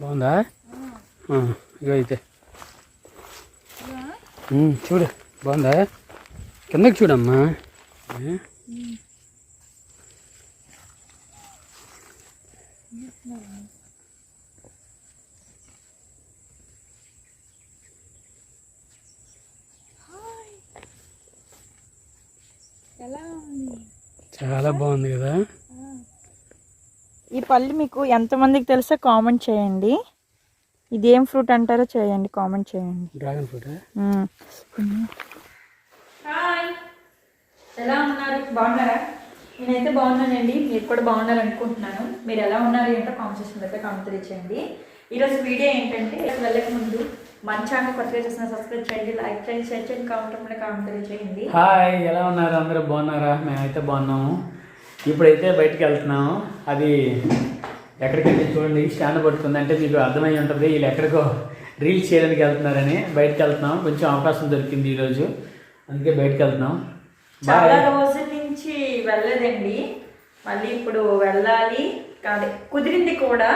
బాగుందా? ఇగో అయితే. చూడు బాగుందా? కిందకి చూడమ్మా. చాలా బాగుంది కదా? ఈ పళ్ళు మీకు ఎంతమందికి తెలుసో కామెంట్ చేయండి. ఇదేం ఫ్రూట్ అంటారో చేయండి కామెంట్ చేయండి. Dragon fruit? హాయ్. ఎలా ఉన్నారు? బాగున్నారా? నేనైతే బాగున్నానండి. మీరు కూడా బాగున్నారనుకుంటున్నాను. మీరు ఎలా ఉన్నారు ఏంటో కామెంట్ సెక్షన్ అయితే కామెంట్ తెలియచేయండి. ఈరోజు వీడియో ఏంటంటే వెళ్ళక ముందు మన ఛానల్ కొత్తగా చూసిన సబ్స్క్రైబ్ చేయండి లైక్ చేయండి షేర్ చేయండి కామెంట్ మీద కామెంట్ తెలియచేయండి. హాయ్ ఎలా ఉన్నారు? అందరూ బాగున్నారా? మేమైతే బాగున్నాము. ఇప్పుడైతే బయటకు వెళ్తున్నాము అది ఎక్కడికి వెళ్ళి చూడండి స్టాండ్ పడుతుంది. అంటే మీకు అర్థమై ఉంటుంది వీళ్ళు ఎక్కడికో రీల్స్ చేయడానికి వెళ్తున్నారని బయటకు వెళ్తున్నాం. కొంచెం అవకాశం దొరికింది ఈరోజు. అందుకే బయటకు వెళ్తున్నాం. చాలా రోజుల నుంచి వెళ్ళలేదండి మళ్ళీ ఇప్పుడు వెళ్ళాలి. కాదు కుదిరింది కూడా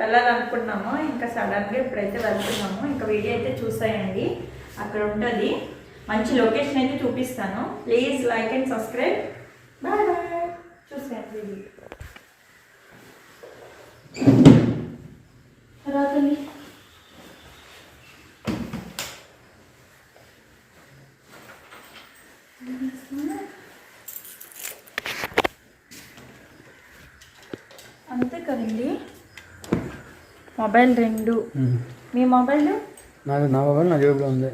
వెళ్ళాలనుకున్నాము. ఇంకా సడన్గా ఇప్పుడైతే వెళ్తున్నాము. ఇంకా వీడియో అయితే చూసాయండి. అక్కడ ఉంటుంది. మంచి లొకేషన్ అయితే చూపిస్తాను. Please like and subscribe. Bye bye. అంతే కదండి మొబైల్ రెండు. మీ మొబైల్? నాది నా మొబైల్ నా జేబులో ఉంది.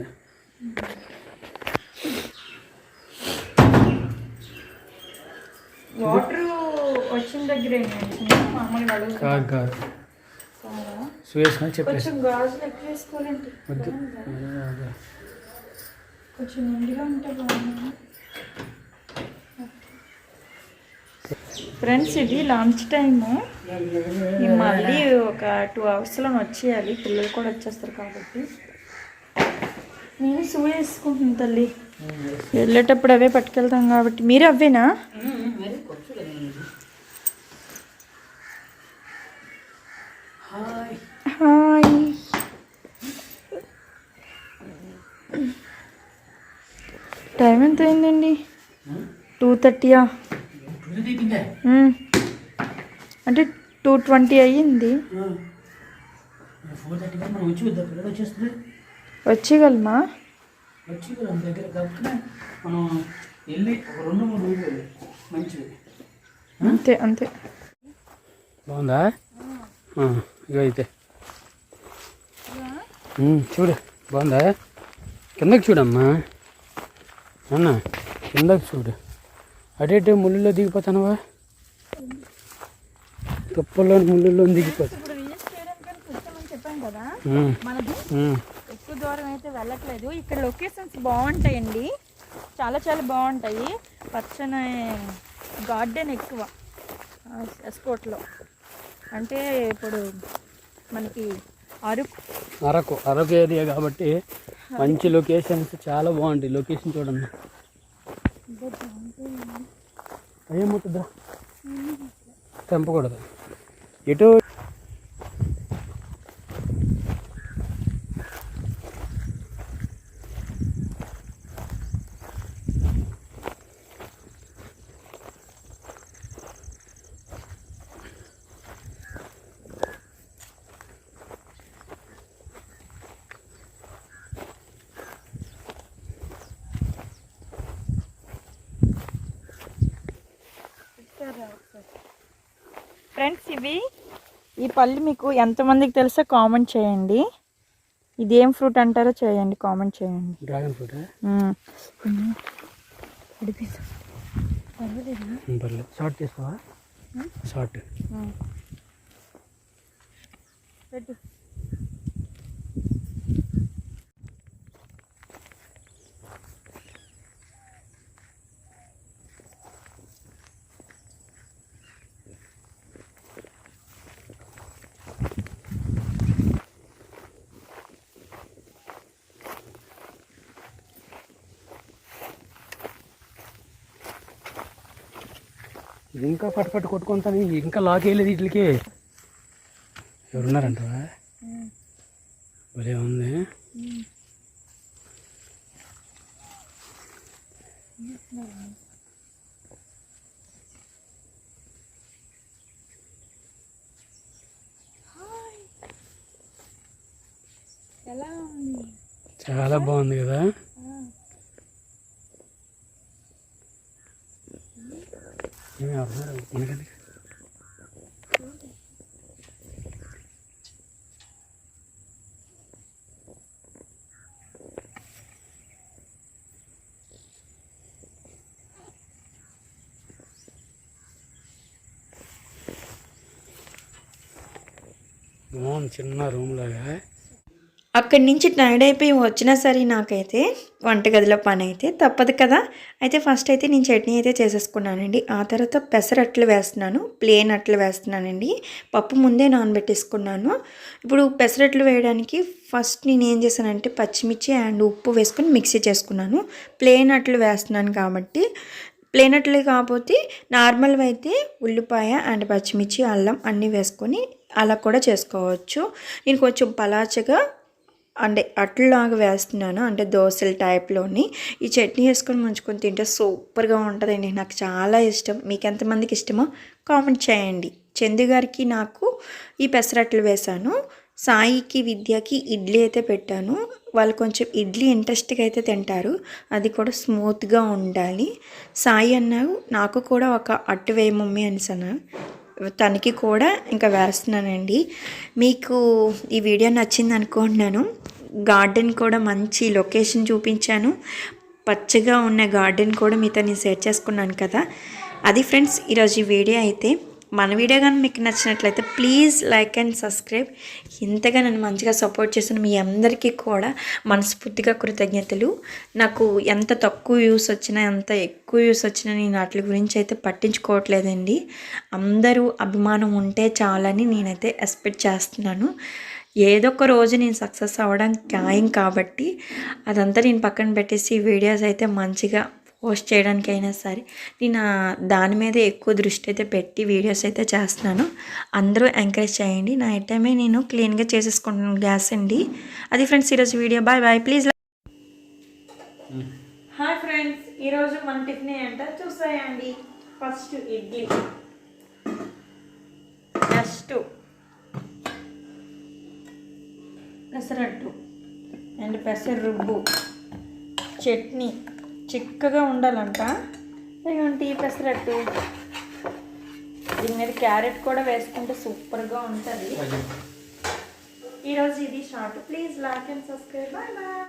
వాటర్ వచ్చిన దగ్గర మామూలుగా అడుగుతా. కాదు కాదు. సుయేష్ణ చెప్పేసి. కొంచెం గాజులు ఎక్కువ వేసుకోవాలంటే. కొంచెం నిండుగా ఉంటే బాగుంది ఫ్రెండ్స్ ఇది లంచ్ టైము మళ్ళీ ఒక టూ అవర్స్లో వచ్చేయాలి. పిల్లలు కూడా వచ్చేస్తారు కాబట్టి. నేను షూ వేసుకుంటున్నాను తల్లి. వెళ్ళేటప్పుడు అవే పట్టుకెళ్తాం కాబట్టి. మీరు అవేనా హాయ్ హాయ్ టైం ఎంత అయిందండి? టూ థర్టీయా అంటే టూ ట్వంటీ అయ్యింది. వచ్చేస్తుంది వచ్చేయగలమా? వచ్చి మన దగ్గర కాబట్టి మనం వెళ్ళి ఒక రెండు మూడు రోజులు మంచిది. అంతే అంతే. బాగుందా? ఇగో అయితే చూడు బాగుందా? కిందకి చూడమ్మా. అన్న కిందకి చూడు. అటు ఇటు ముళ్ళులో దిగిపోతానవా? తుప్పల్లో ముళ్ళులో దిగిపోతా. ఎక్కువ దూరం అయితే వెళ్ళట్లేదు. ఇక్కడ లొకేషన్స్ బాగుంటాయండి. చాలా చాలా బాగుంటాయి. పచ్చని గార్డెన్ ఎక్కువ ఎస్కోట్లో. అంటే ఇప్పుడు మనకి అరకు. అరకు అరకు ఏరియా కాబట్టి మంచి లొకేషన్స్ చాలా బాగుంటాయి. లొకేషన్ చూడండి. ఏం ముట్టుద్దా? తెంపకూడదు. ఎటు ఫ్రెండ్స్ ఇవి ఈ పళ్ళు మీకు ఎంతమందికి తెలుసో కామెంట్ చేయండి. ఇదేం ఫ్రూట్ అంటారో చేయండి కామెంట్ చేయండి. Dragon fruit? షార్ట్ తీసుకోవా షార్ట్ మ్మ్. పెట్టు ఇంకా పట్టు పట్టు కొట్టుకుంటాను. ఇంకా లాక్ వేయలేదు వీటికి. ఎవరున్నారంటవా భలే ఉంది? చాలా బాగుంది కదా? रूम लगा है అక్కడి నుంచి టైర్డ్ అయిపోయి వచ్చినా సరే నాకైతే వంటగదిలో పని అయితే తప్పదు కదా. అయితే ఫస్ట్ అయితే నేను చట్నీ అయితే చేసేసుకున్నానండి. ఆ తర్వాత పెసరట్లు వేస్తున్నాను. ప్లేన్ అట్లు వేస్తున్నానండి. పప్పు ముందే నానబెట్టేసుకున్నాను. ఇప్పుడు పెసరట్లు వేయడానికి ఫస్ట్ నేను ఏం చేశానంటే పచ్చిమిర్చి అండ్ ఉప్పు వేసుకొని మిక్సీ చేసుకున్నాను. ప్లేన్ అట్లు వేస్తున్నాను కాబట్టి. ప్లేన్ అట్లు కాకపోతే నార్మల్వి అయితే ఉల్లిపాయ అండ్ పచ్చిమిర్చి అల్లం అన్నీ వేసుకొని అలా కూడా చేసుకోవచ్చు. నేను కొంచెం పలాచగా అంటే అట్లాగా వేస్తున్నాను అంటే దోశల టైప్లోని. ఈ చట్నీ వేసుకొని ముంచుకొని తింటే సూపర్గా ఉంటుందండి నాకు చాలా ఇష్టం. మీకు ఎంతమందికి ఇష్టమో కామెంట్ చేయండి. చందు గారికి నాకు ఈ పెసరట్లు వేశాను. సాయికి విద్యకి ఇడ్లీ అయితే పెట్టాను. వాళ్ళు కొంచెం ఇడ్లీ ఇంట్రెస్ట్గా అయితే తింటారు. అది కూడా స్మూత్గా ఉండాలి. సాయి అన్నారు నాకు కూడా ఒక అట్టు వేయ మమ్మీ అనేసాను తనకి కూడా ఇంకా వేస్తున్నానండి. మీకు ఈ వీడియో నచ్చింది అనుకుంటున్నాను. గార్డెన్ కూడా మంచి లొకేషన్ చూపించాను. పచ్చగా ఉన్న గార్డెన్ కూడా మీతో నేను షేర్ చేసుకున్నాను కదా. అది ఫ్రెండ్స్ ఈరోజు ఈ వీడియో అయితే మన వీడియో కానీ మీకు నచ్చినట్లయితే ప్లీజ్ లైక్ అండ్ సబ్స్క్రైబ్. ఇంతగా నన్ను మంచిగా సపోర్ట్ చేసిన మీ అందరికీ కూడా మనస్ఫూర్తిగా కృతజ్ఞతలు. నాకు ఎంత తక్కువ వ్యూస్ వచ్చినా ఎంత ఎక్కువ వ్యూస్ వచ్చినా నేను వాటి గురించి అయితే పట్టించుకోవట్లేదండి. అందరూ అభిమానం ఉంటే చాలని నేనైతే ఎక్స్పెక్ట్ చేస్తున్నాను. ఏదో ఒక రోజు నేను సక్సెస్ అవ్వడం ఖాయం కాబట్టి అదంతా నేను పక్కన పెట్టేసి వీడియోస్ అయితే మంచిగా పోస్ట్ చేయడానికైనా సరే. నేను దాని మీద ఎక్కువ దృష్టి అయితే పెట్టి వీడియోస్ అయితే చేస్తున్నాను. అందరూ ఎంకరేజ్ చేయండి. నా టైమే నేను క్లీన్గా చేసేసుకుంటున్నాను గ్యాస్ అండి. అది ఫ్రెండ్స్ ఈరోజు video. Bye bye. Please hi friends ఈరోజు మన టిఫిన్ ఏంటో? చూసాయండి first idli. Next pesarattu. And పెసర రుబ్బు చట్నీ. చిక్కగా ఉండాలంట. ఇదిగోండి ఈ పెసరట్టు. దీని మీద క్యారెట్ కూడా వేసుకుంటే సూపర్గా ఉంటుంది. ఈరోజు ఇది short. Please like and subscribe. Bye bye.